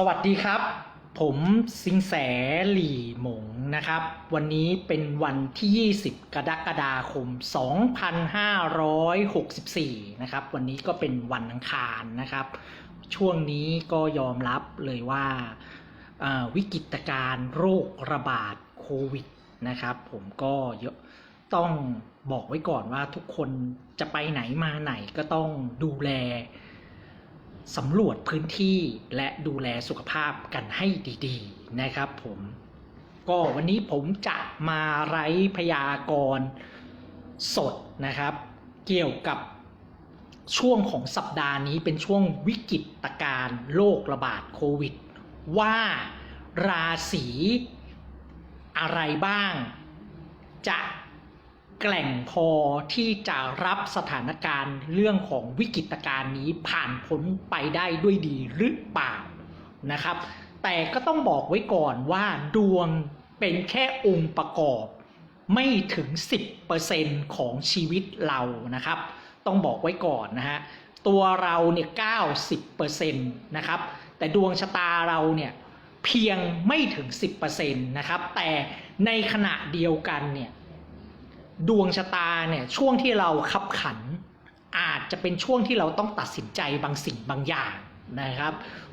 สวัสดีครับ ผมสิงแสหลี่หมงนะครับ วันนี้เป็นวันที่ 20 กรกฎาคม 2564 นะครับ วันนี้ก็เป็นวันอังคารนะครับ ช่วงนี้ก็ยอมรับเลยว่าวิกฤตการณ์โรคระบาดโควิดนะครับผมก็เยอะต้องบอกไว้ก่อนว่าทุกคนจะไปไหนมาไหนก็ต้องดูแล สำรวจพื้นที่และดูแลสุขภาพกันให้ดีๆนะครับผมก็วันนี้ผมจะมาไร้พยากรณ์สดนะครับ เกี่ยวกับช่วงของสัปดาห์นี้เป็นช่วงวิกฤตการณ์โรคระบาดโควิด ว่าราศีอะไรบ้างจะ แกล่งพอที่จะรับสถานการณ์เรื่องของวิกฤตการณ์นี้ผ่านพ้นไปได้ด้วยดีหรือเปล่านะครับ แต่ก็ต้องบอกไว้ก่อนว่าดวงเป็นแค่องค์ประกอบ ไม่ถึง 10%ของชีวิตเรานะครับ ต้องบอกไว้ก่อนนะฮะตัวเราเนี่ย90%นะครับ แต่ดวงชะตาเราเนี่ยเพียงไม่ถึง10%นะครับ แต่ในขณะเดียวกันเนี่ย ดวงชะตาเนี่ยช่วงที่เราขับขัน อาจจะเป็นช่วงที่เราต้องตัดสินใจบางสิ่งบางอย่างนะครับ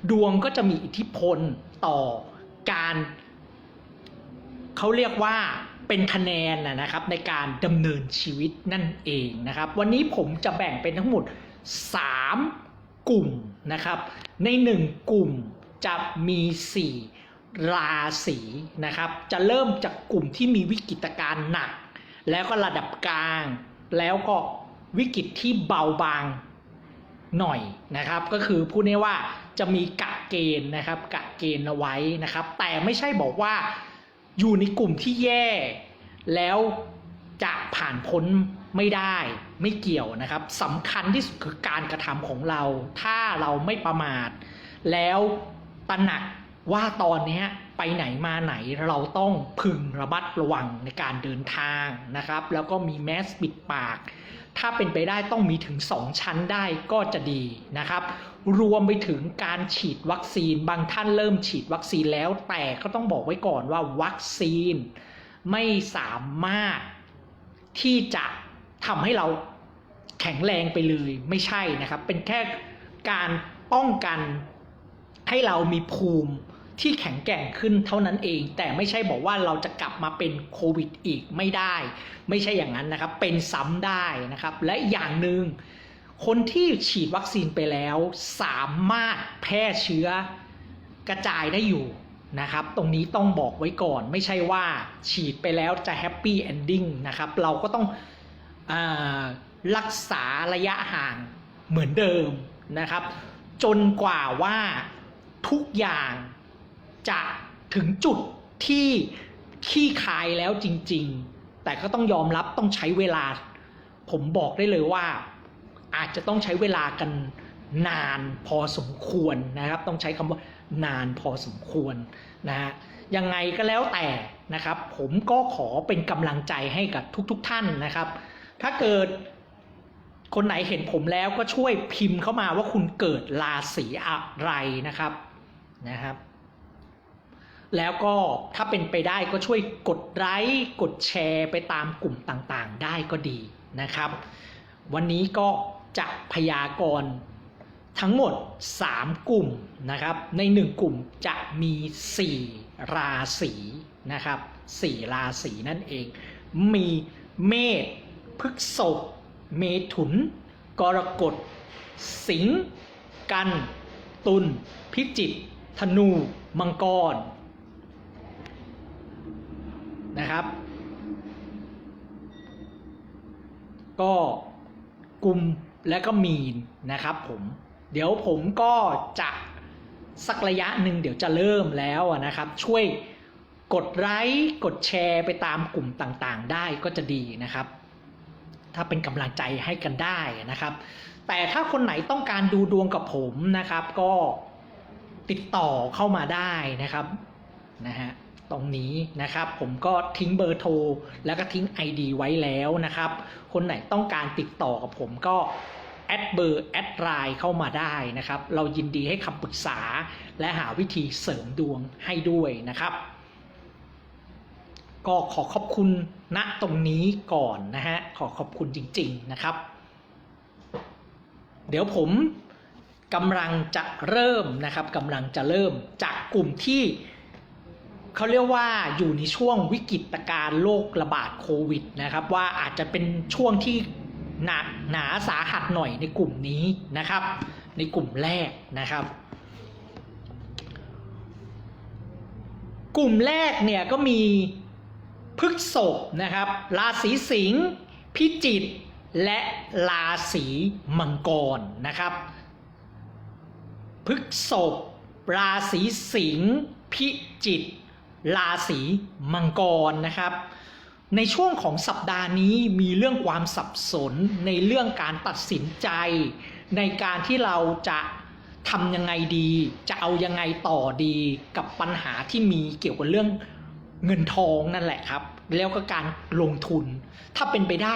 ดวงก็จะมีอิทธิพลต่อการเขาเรียกว่าเป็นคะแนนนะครับในการดำเนินชีวิตนั่นเองนะครับ วันนี้ผมจะแบ่งเป็นทั้งหมด 3 กลุ่มนะครับ ใน 1 กลุ่มจะมี 4 ราศีนะครับ จะเริ่มจากกลุ่มที่มีวิกฤตการณ์หนัก แล้วก็ระดับกลาง แล้วก็วิกฤตที่เบาบางหน่อยนะครับ ก็คือพูดง่ายว่าจะมีกะเกณฑ์นะครับกะเกณฑ์เอาไว้นะครับ แต่ไม่ใช่บอกว่าอยู่ในกลุ่มที่แย่ แล้วจะผ่านพ้นไม่ได้ไม่เกี่ยวนะครับสำคัญที่สุดคือการกระทำของเรา ถ้าเราไม่ประมาท แล้วตระหนัก ว่าตอนนี้ไปไหนมาไหนเราต้องพึงระมัดระวังในการเดินทางนะครับ แล้วก็มีแมสปิดปาก ถ้าเป็นไปได้ต้องมีถึง 2 ชั้นได้ก็จะดีนะครับ รวมไปถึงการฉีดวัคซีนบางท่านเริ่มฉีดวัคซีนแล้ว แต่ก็ต้องบอกไว้ก่อนว่าวัคซีนไม่สามารถที่จะทำให้เราแข็งแรงไปเลยไม่ใช่นะครับ เป็นแค่การป้องกันให้เรามีภูมิ ที่แข็งแกร่งขึ้นเท่านั้นเอง แต่ไม่ใช่บอกว่าเราจะกลับมาเป็นโควิดอีกไม่ได้ ไม่ใช่อย่างนั้นนะครับ เป็นซ้ำได้นะครับ และอย่างหนึ่งคนที่ฉีดวัคซีนไปแล้ว สามารถแพร่เชื้อกระจายได้อยู่นะครับ ตรงนี้ต้องบอกไว้ก่อน ไม่ใช่ว่าฉีดไปแล้วจะแฮปปี้เอนดิ้งนะครับ เราก็ต้องอรักษาระยะห่างเหมือนเดิมนะครับ จนกว่าว่าทุกอย่าง จะถึงจุดที่ขี้คายแล้วจริง ๆ แต่ก็ต้องยอมรับต้องใช้เวลา ผมบอกได้เลยว่า อาจจะต้องใช้เวลากันนานพอสมควรนะครับ ต้องใช้คำว่านานพอสมควรนะฮะยังไงก็แล้วแต่นะครับ ผมก็ขอเป็นกำลังใจให้กับทุกๆทท่านนะครับ ถ้าเกิดคนไหนเห็นผมแล้วก็ช่วยพิมพ์เข้ามาว่าคุณเกิดราศีอะไรนะครับนะครับ แล้วก็ถ้าเป็นไปได้ก็ช่วยกดไลค์กดแชร์ไปตามกลุ่มต่างๆ ได้ก็ดีนะครับ วันนี้ก็จะพยากรณ์ทั้งหมด 3 กลุ่มนะครับ ใน 1 กลุ่มจะมี 4 ราศีนะครับ 4 ราศีนั่นเอง มีเมษพฤกษภเมถุน กรกฎ สิงห์กัน ตุลพิจิกธนู มังกร นะครับ ก็กลุ่มและก็มีนนะครับผมเดี๋ยวผมก็จะสักระยะหนึ่งเดี๋ยวจะเริ่มแล้วอะนะครับ ช่วยกดไลค์กดแชร์ไปตามกลุ่มต่างๆ ได้ก็จะดีนะครับ ถ้าเป็นกำลังใจให้กันได้นะครับ แต่ถ้าคนไหนต้องการดูดวงกับผมนะครับ ก็ติดต่อเข้ามาได้นะครับนะฮะ ตรงนี้นะครับ ผมก็ทิ้งเบอร์โทร แล้วก็ทิ้ง ID ไว้แล้วนะครับ คนไหนต้องการติดต่อกับผมก็แอดเบอร์แอดไลน์เข้ามาได้นะครับ เรายินดีให้คำปรึกษา และหาวิธีเสริมดวงให้ด้วยนะครับ ก็ขอขอบคุณณตรงนี้ก่อนนะฮะ ขอขอบคุณจริง ๆนะครับ เดี๋ยวผมกำลังจะเริ่มนะครับกำลังจะเริ่มจากกลุ่มที่ เขาเรียกว่าอยู่ในช่วงวิกฤตการโรคระบาดโควิดนะครับว่าอาจจะเป็นช่วงที่หนักหนาสาหัสหน่อยในกลุ่มนี้นะครับ ในกลุ่มแรกนะครับ กลุ่มแรกเนี่ยก็มีพฤกษภนะครับ ราศีสิงห์พิจิกและราศีมังกรนะครับพฤกษภราศีสิงห์พิจิก ราศีมังกรนะครับ ในช่วงของสัปดาห์นี้มีเรื่องความสับสนในเรื่องการตัดสินใจ ในการที่เราจะทำยังไงดี จะเอายังไงต่อดีกับปัญหาที่มีเกี่ยวกับเรื่องเงินทองนั่นแหละครับ แล้วก็การลงทุน ถ้าเป็นไปได้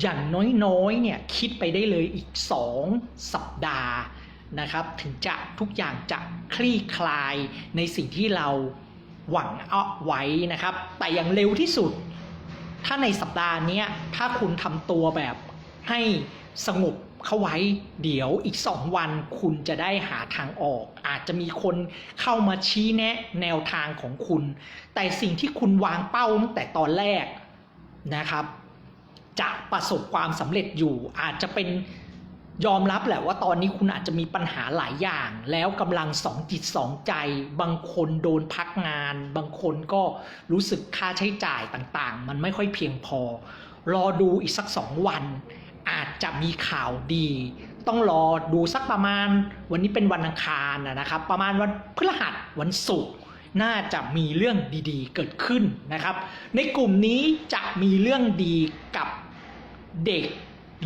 อย่างน้อยๆเนี่ยคิดไปได้เลยอีก 2 สัปดาห์นะครับ ถึงจะทุกอย่างจะคลี่คลายในสิ่งที่เรา หวังเอาไว้นะครับ แต่อย่างเร็วที่สุด ถ้าในสัปดาห์นี้ถ้าคุณทำตัวแบบให้สงบเข้าไว้ เดี๋ยวอีกสองวันคุณจะได้หาทางออก อาจจะมีคนเข้ามาชี้แนะแนวทางของคุณ แต่สิ่งที่คุณวางเป้าตั้งแต่ตอนแรกนะครับ จะประสบความสำเร็จอยู่อาจจะเป็น ยอมรับแหละว่าตอนนี้คุณอาจจะมีปัญหาหลายอย่าง แล้วกำลังสองจิตสองใจ บางคนโดนพักงาน บางคนก็รู้สึกค่าใช้จ่ายต่างๆ มันไม่ค่อยเพียงพอ รอดูอีกสักสองวัน อาจจะมีข่าวดี ต้องรอดูสักประมาณ วันนี้เป็นวันอังคารนะครับ ประมาณวันพฤหัสวันศุกร์น่าจะมีเรื่องดีๆ เกิดขึ้นนะครับ ในกลุ่มนี้จะมีเรื่องดีกับเด็ก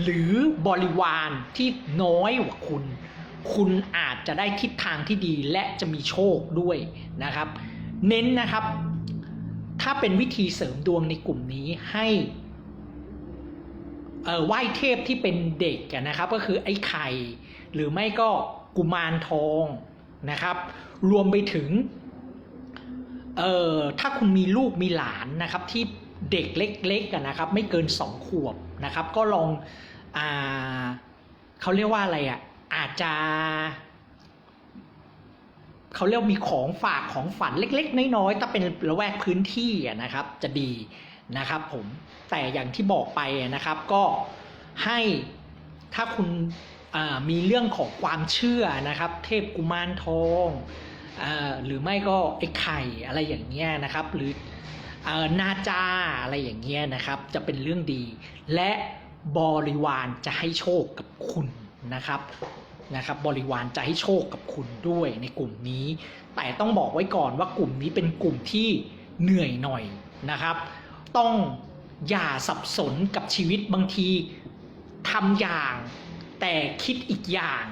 หรือบริวารที่น้อยกว่าคุณ คุณอาจจะได้ทิศทางที่ดีและจะมีโชคด้วยนะครับ เน้นนะครับ ถ้าเป็นวิธีเสริมดวงในกลุ่มนี้ให้ไหว้เทพที่เป็นเด็กนะครับ ก็คือไอ้ไข่ หรือไม่ก็กุมารทองนะครับ รวมไปถึงเอ่อถ้าคุณมีลูกมีหลานนะครับที่ เด็กเล็กๆนะครับ ไม่เกินสองขวบนะครับ ก็ลองอ่าเขาเรียกว่าอะไรอะอาจจะเขาเรียกมีของฝากของฝันเล็ก ๆ น้อยๆถ้าเป็นละแวกพื้นที่นะครับ จะดีนะครับ ผมแต่อย่างที่บอกไปนะครับก็ให้ถ้าคุณมีเรื่องของความเชื่อนะครับ เทพกุมารทองอหรือไม่ก็ไอ้ไข่อะไรอย่างเงี้ยนะครับ หรือ เออนาจาอะไรอย่างเงี้ยนะครับ จะเป็นเรื่องดี และบริวารจะให้โชคกับคุณนะครับนะครับบริวารจะให้โชคกับคุณด้วยในกลุ่มนี้ แต่ต้องบอกไว้ก่อนว่ากลุ่มนี้เป็นกลุ่มที่เหนื่อยหน่อยนะครับ ต้องอย่าสับสนกับชีวิตบางทีทำอย่าง แต่คิดอีกอย่าง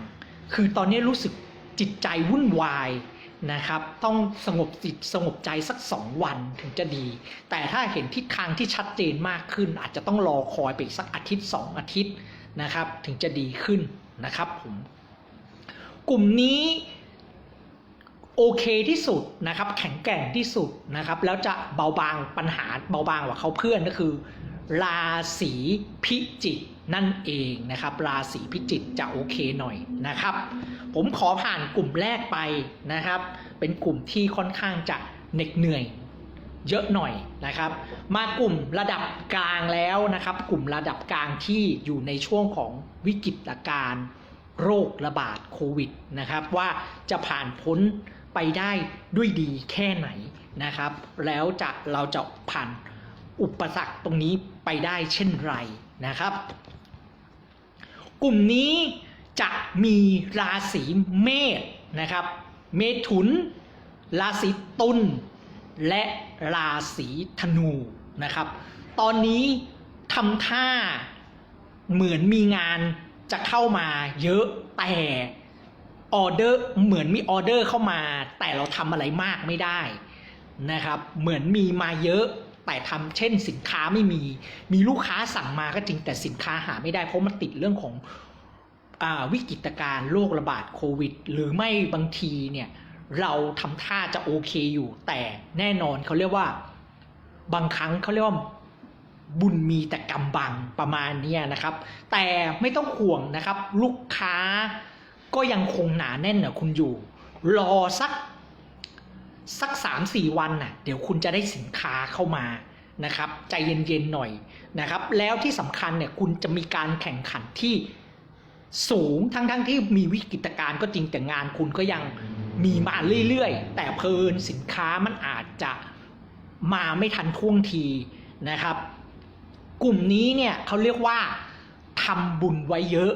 คือตอนนี้รู้สึกจิตใจวุ่นวาย นะครับ ต้องสงบจิตสงบใจสักสองวันถึงจะดี แต่ถ้าเห็นทิศทางที่ชัดเจนมากขึ้น อาจจะต้องรอคอยไปอีกสักอาทิตย์สองอาทิตย์นะครับ ถึงจะดีขึ้นนะครับผมกลุ่มนี้โอเคที่สุดนะครับ แข็งแกร่งที่สุดนะครับ แล้วจะเบาบางปัญหาเบาบางกว่าเขาเพื่อนก็คือ ราศีพิจิก นั่นเองนะครับ ราศีพิจิกจะโอเคหน่อยนะครับ ผมขอผ่านกลุ่มแรกไปนะครับ เป็นกลุ่มที่ค่อนข้างจะเหน็ดเหนื่อยเยอะหน่อยนะครับ มากลุ่มระดับกลางแล้วนะครับ กลุ่มระดับกลางที่อยู่ในช่วงของวิกฤตการโรคระบาดโควิดนะครับ ว่าจะผ่านพ้นไปได้ด้วยดีแค่ไหนนะครับ แล้วจะเราจะผ่านอุปสรรคตรงนี้ไปได้เช่นไรนะครับ กลุ่มนี้จะมีราศีเมษนะครับ เมถุน ราศีตุลและราศีธนูนะครับ ตอนนี้ทำท่าเหมือนมีงานจะเข้ามาเยอะแต่ออเดอร์เหมือนมีออเดอร์เข้ามา แต่เราทำอะไรมากไม่ได้นะครับ เหมือนมีมาเยอะ แต่ทำเช่นสินค้าไม่มี มีลูกค้าสั่งมาก็จริงแต่สินค้าหาไม่ได้เพราะมันติดเรื่องของอวิกฤตการณ์โรคระบาดโควิด หรือไม่บางทีเนี่ยเราทำท่าจะโอเคอยู่ แต่แน่นอนเขาเรียกว่าบางครั้งเขาเรียกว่าบุญมีแต่กำบังประมาณนี้นะครับ แต่ไม่ต้องห่วงนะครับ ลูกค้าก็ยังคงหนาแน่นนะคุณอยู่ รอสัก สักสามสี่วันน่ะเดี๋ยวคุณจะได้สินค้าเข้ามานะครับใจเย็นๆหน่อยนะครับ แล้วที่สำคัญเนี่ยคุณจะมีการแข่งขันที่สูงทั้งๆทที่มีวิกฤตการณ์ก็จริงแต่งานคุณก็ยังมีมาเรื่อยๆ แต่เพลินสินค้ามันอาจจะมาไม่ทันท่วงทีนะครับ กลุ่มนี้เนี่ยเขาเรียกว่าทำบุญไว้เยอะ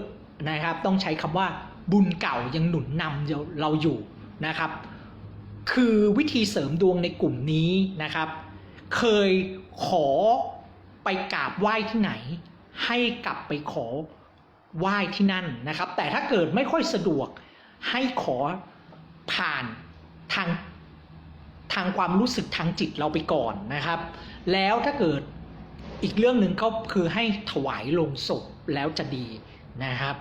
นะครับ ต้องใช้คำว่าบุญเก่ายังหนุนนำเราอยู่นะครับ คือวิธีเสริมดวงในกลุ่มนี้นะครับ เคยขอไปกราบไหว้ที่ไหน ให้กลับไปขอไหว้ที่นั่นนะครับ แต่ถ้าเกิดไม่ค่อยสะดวกให้ขอผ่านทางทางความรู้สึกทางจิตเราไปก่อนนะครับ แล้วถ้าเกิดอีกเรื่องหนึ่งก็คือให้ถวายลงศพแล้วจะดีนะครับ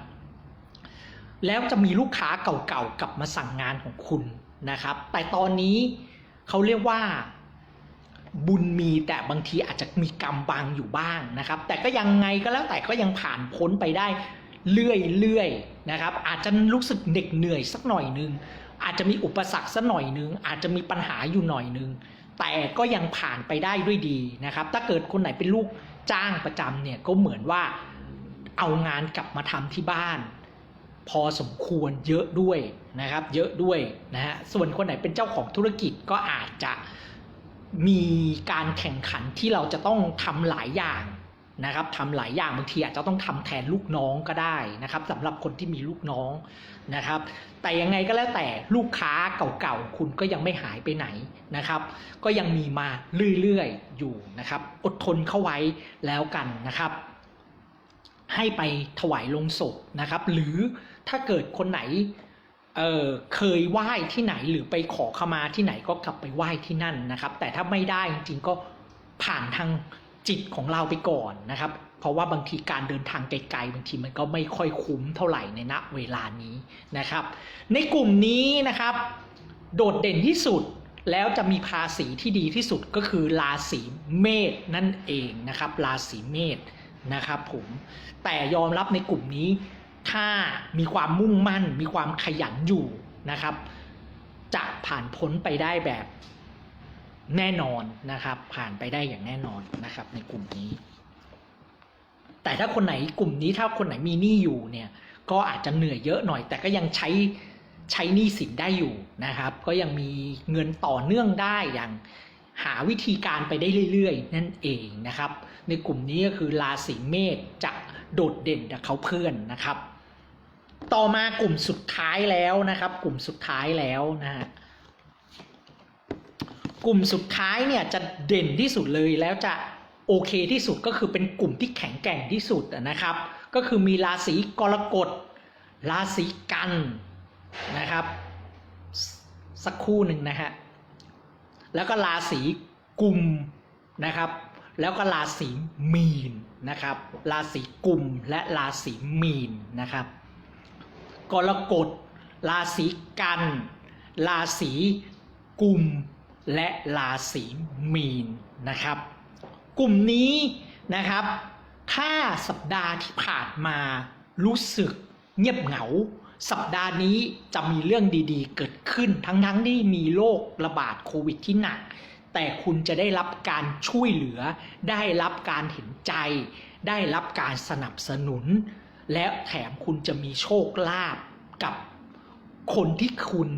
แล้วจะมีลูกค้าเก่าๆกลับมาสั่งงานของคุณ นะครับ แต่ตอนนี้เขาเรียกว่าบุญมีแต่บางทีอาจจะมีกรรมบางอยู่บ้างนะครับ แต่ก็ยังไงก็แล้วแต่ก็ยังผ่านพ้นไปได้เรื่อยๆนะครับ อาจจะรู้สึกเหน็ดเหนื่อยสักหน่อยนึง อาจจะมีอุปสรรคสักหน่อยนึง อาจจะมีปัญหาอยู่หน่อยนึง แต่ก็ยังผ่านไปได้ด้วยดีนะครับ ถ้าเกิดคนไหนเป็นลูกจ้างประจำเนี่ยก็เหมือนว่าเอางานกลับมาทำที่บ้าน พอสมควรเยอะด้วยนะครับ เยอะด้วยนะฮะส่วนคนไหนเป็นเจ้าของธุรกิจก็อาจจะมีการแข่งขันที่เราจะต้องทำหลายอย่างนะครับทำหลายอย่างบางทีอาจจะต้องทำแทนลูกน้องก็ได้นะครับสำหรับคนที่มีลูกน้องนะครับ แต่ยังไงก็แล้วแต่ลูกค้าเก่าๆคุณก็ยังไม่หายไปไหนนะครับ ก็ยังมีมาเรื่อยๆอยู่นะครับ อดทนเข้าไว้แล้วกันนะครับ ให้ไปถวายลงศพนะครับ หรือ ถ้าเกิดคนไหนเเคยไหว้ที่ไหนหรือไปขอขมาที่ไหนก็กลับไปไหว้ที่นั่นนะครับ แต่ถ้าไม่ได้จริงๆก็ผ่านทางจิตของเราไปก่อนนะครับ เพราะว่าบางทีการเดินทางไกลๆบางทีมันก็ไม่ค่อยคุ้มเท่าไหร่ในณเวลานี้นะครับ ในกลุ่มนี้นะครับ โดดเด่นที่สุดแล้วจะมีภาษีที่ดีที่สุดก็คือราศีเมษนั่นเองนะครับ ราศีเมษนะครับผมแต่ยอมรับในกลุ่มนี้ ถ้ามีความมุ่งมั่น มีความขยันอยู่นะครับ จะผ่านพ้นไปได้แบบแน่นอนนะครับ ผ่านไปได้อย่างแน่นอนนะครับ ในกลุ่มนี้ แต่ถ้าคนไหนกลุ่มนี้ถ้าคนไหนมีหนี้อยู่เนี่ย ก็อาจจะเหนื่อยเยอะหน่อย แต่ก็ยังใช้ใช้หนี้สินได้อยู่นะครับ ก็ยังมีเงินต่อเนื่องได้อย่างหาวิธีการไปได้เรื่อยๆ นั่นเองนะครับ ในกลุ่มนี้ก็คือราศีเมษจะโดดเด่นจากเขาเพื่อนนะครับ ต่อมากลุ่มสุดท้ายแล้วนะครับ กลุ่มสุดท้ายแล้วนะฮะกลุ่มสุดท้ายเนี่ยจะเด่นที่สุดเลยแล้วจะโอเคที่สุดก็คือเป็นกลุ่มที่แข็งแกร่งที่สุดนะครับ ก็คือมีราศีกรกฎราศีกันนะครับ สักคู่หนึ่งนะฮะแล้วก็ราศีกุมนะครับ แล้วก็ราศีมีนนะครับ ราศีกุมและราศีมีนนะครับ กรกฎ ราศีกัน ราศีกุม และราศีมีนนะครับ กลุ่มนี้นะครับ ถ้าสัปดาห์ที่ผ่านมารู้สึกเงียบเหงา สัปดาห์นี้จะมีเรื่องดีๆ เกิดขึ้นทั้งๆที่มีโรคระบาดโควิดที่หนัก แต่คุณจะได้รับการช่วยเหลือ ได้รับการเห็นใจ ได้รับการสนับสนุน และแถมคุณจะมีโชคลาภกับคนที่คุณ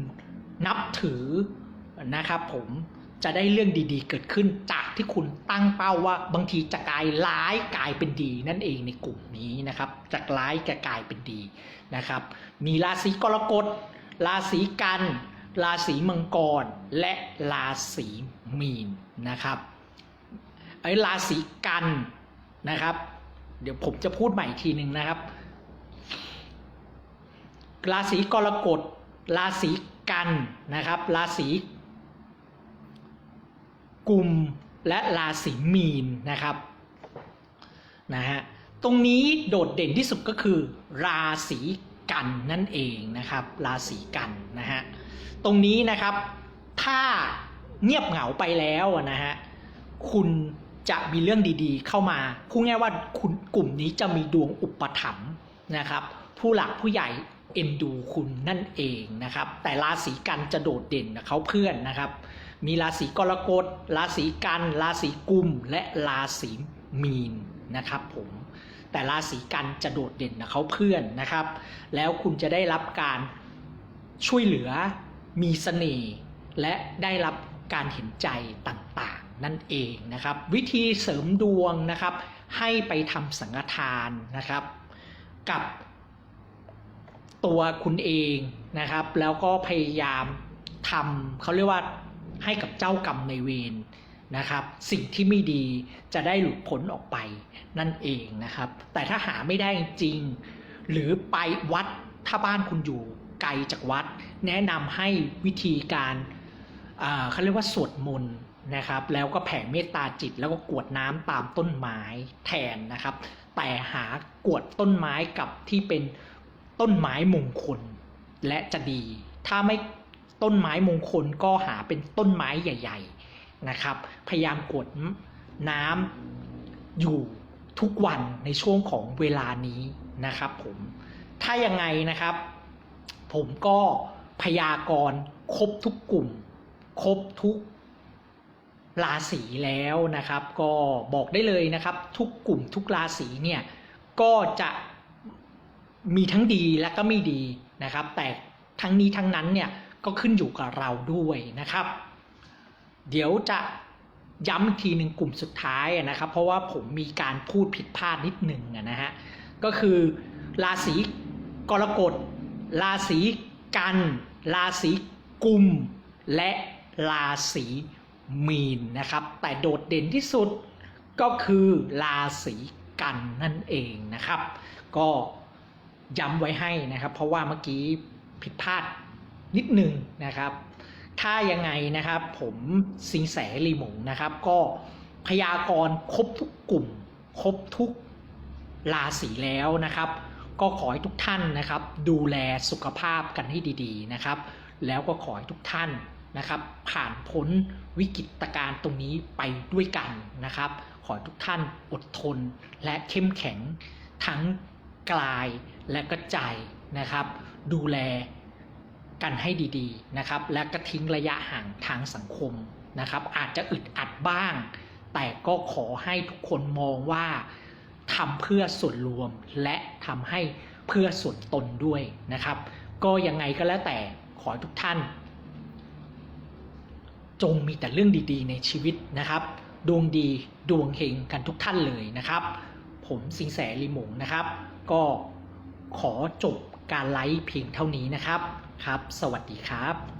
นับถือนะครับผมจะได้เรื่องดีๆ เกิดขึ้นจากที่คุณตั้งเป้าว่าบางทีจะกลายร้ายกลายเป็นดีนั่นเองในกลุ่มนี้นะครับจากร้ายจะกลายเป็นดีนะครับมีราศีกรกฎราศีกันราศีมังกรและราศีมีนนะครับไอ้ราศีกันนะครับ เดี๋ยวผมจะพูดใหม่อีกทีหนึ่งนะครับ ราศีกรกฎ ราศีกันนะครับ ราศีกุมและราศีมีนนะครับนะฮะตรงนี้โดดเด่นที่สุดก็คือ ราศีกันนั่นเองนะครับ ราศีกันนะฮะตรงนี้นะครับถ้าเงียบเหงาไปแล้วนะฮะคุณจะมีเรื่องดีๆ เข้ามาพูดง่ายว่าคุณกลุ่มนี้จะมีดวงอุปถัมภ์นะครับ ผู้หลักผู้ใหญ่ เอ็นดูคุณนั่นเองนะครับ แต่ราศีกันจะโดดเด่นกับเขาเพื่อนนะครับ มีราศีกรกฎราศีกันราศีกุมและราศีมีนนะครับผมแต่ราศีกันจะโดดเด่นกับเขาเพื่อนนะครับ แล้วคุณจะได้รับการช่วยเหลือมีเสน่ห์และได้รับการเห็นใจต่างๆ นั่นเองนะครับ วิธีเสริมดวงนะครับ ให้ไปทำสังฆทานนะครับ กับ ตัวคุณเองนะครับ แล้วก็พยายามทำเขาเรียกว่าให้กับเจ้ากรรมในเวรนะครับ สิ่งที่ไม่ดีจะได้หลุดพ้นออกไปนั่นเองนะครับ แต่ถ้าหาไม่ได้จริง หรือไปวัดถ้าบ้านคุณอยู่ไกลจากวัด แนะนำให้วิธีการเขาเรียกว่าสวดมนต์นะครับ แล้วก็แผ่เมตตาจิตแล้วก็กวดน้ำตามต้นไม้แทนนะครับ แต่หากวดต้นไม้กับที่เป็น ต้นไม้มงคล และจะดี ถ้าไม่ต้นไม้มงคลก็หาเป็นต้นไม้ใหญ่ ๆนะครับ พยายามกดน้ำอยู่ทุกวันในช่วงของเวลานี้นะครับผมถ้ายังไงนะครับ ผมก็พยากรณ์ครบทุกกลุ่ม ครบทุกราศีแล้วนะครับ ก็บอกได้เลยนะครับ ทุกกลุ่มทุกราศีเนี่ยก็จะ มีทั้งดีและก็ไม่ดีนะครับ แต่ทั้งนี้ทั้งนั้นเนี่ยก็ขึ้นอยู่กับเราด้วยนะครับ เดี๋ยวจะย้ำอีกทีหนึ่งกลุ่มสุดท้ายนะครับ เพราะว่าผมมีการพูดผิดพลาดนิดหนึ่งนะฮะก็คือราศีกรกฎราศีกัน ราศีกุม และราศีมีนนะครับ แต่โดดเด่นที่สุดก็คือราศีกันนั่นเองนะครับ ก็ ย้ำไว้ให้นะครับ เพราะว่าเมื่อกี้ผิดพลาดนิดหนึ่งนะครับ ถ้ายังไงนะครับผมสิงแสลีหมงนะครับ ก็พยากรณ์ครบทุกกลุ่ม ครบทุกราศีแล้วนะครับ ก็ขอให้ทุกท่านนะครับ ดูแลสุขภาพกันให้ดีๆนะครับ แล้วก็ขอให้ทุกท่านนะครับ ผ่านพ้นวิกฤตการณ์ตรงนี้ไปด้วยกันนะครับ ขอให้ทุกท่านอดทนและเข้มแข็งทั้ง กายและก็ใจนะครับ ดูแลกันให้ดีๆนะครับ และก็ทิ้งระยะห่างทางสังคมนะครับ อาจจะอึดอัดบ้าง แต่ก็ขอให้ทุกคนมองว่าทำเพื่อส่วนรวมและทำให้เพื่อส่วนตนด้วยนะครับ ก็ยังไงก็แล้วแต่ขอทุกท่าน จงมีแต่เรื่องดีๆ ในชีวิตนะครับ ดวงดีดวงเฮงกันทุกท่านเลยนะครับ ผมสิงแสลีหมงนะครับ ก็ขอจบการไลฟ์เพียงเท่านี้นะครับครับ สวัสดีครับ